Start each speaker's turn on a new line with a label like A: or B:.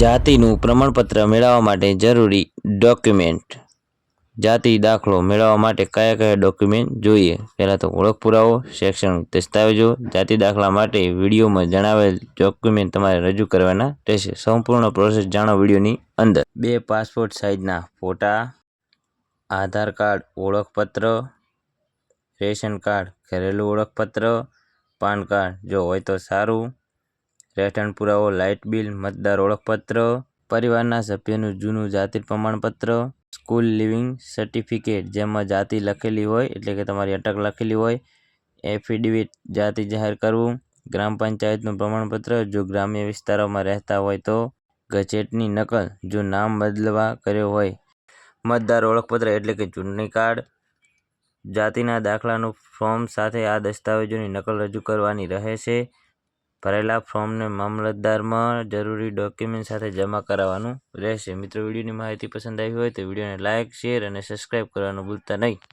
A: જાતિનું પ્રમાણપત્ર મેળવવા માટે જરૂરી ડોક્યુમેન્ટ. જાતિ દાખલો મેળવવા માટે કયા કયા ડોક્યુમેન્ટ જોઈએ? પહેલાં તો ઓળખ પુરાવો, શૈક્ષણિક દસ્તાવેજો, જાતિ દાખલા માટે વિડીયોમાં જણાવેલ ડોક્યુમેન્ટ તમારે રજૂ કરવાના રહેશે. સંપૂર્ણ પ્રોસેસ જાણો વિડીયોની અંદર. બે પાસપોર્ટ સાઇઝના ફોટા, આધાર કાર્ડ, ઓળખપત્ર, રેશન કાર્ડ, ઘરેલું ઓળખપત્ર, પાન કાર્ડ. જો હોય તો સારું. રહેઠાણ પુરાવો લાઇટ બિલ, મતદાર ઓળખપત્ર, પરિવારના સભ્યનું જૂનું જાતિ પ્રમાણપત્ર, સ્કૂલ લિવિંગ સર્ટિફિકેટ જેમાં જાતિ લખેલી હોય એટલે કે તમારી અટક લખેલી હોય, એફિડેવિટ જાતિ જાહેર કરવું, ગ્રામ પંચાયતનું પ્રમાણપત્ર, જો ગ્રામ્ય વિસ્તારોમાં રહેતા હોય તો, ગજેટની નકલ, જો નામ બદલવા કર્યો હોય, મતદાર ઓળખપત્ર એટલે કે ચૂંટણી કાર્ડ, જાતિના દાખલાનું ફોર્મ સાથે આ દસ્તાવેજોની નકલ રજૂ કરવાની રહેશે ભરેલા ફોર્મને મામલતદારમાં જરૂરી ડોક્યુમેન્ટ સાથે જમા કરાવવાનું રહેશે. મિત્રો, વિડીયોની માહિતી પસંદ આવી હોય તો વિડીયોને લાઇક શેર અને સબસ્ક્રાઇબ કરવાનું ભૂલતા નહીં.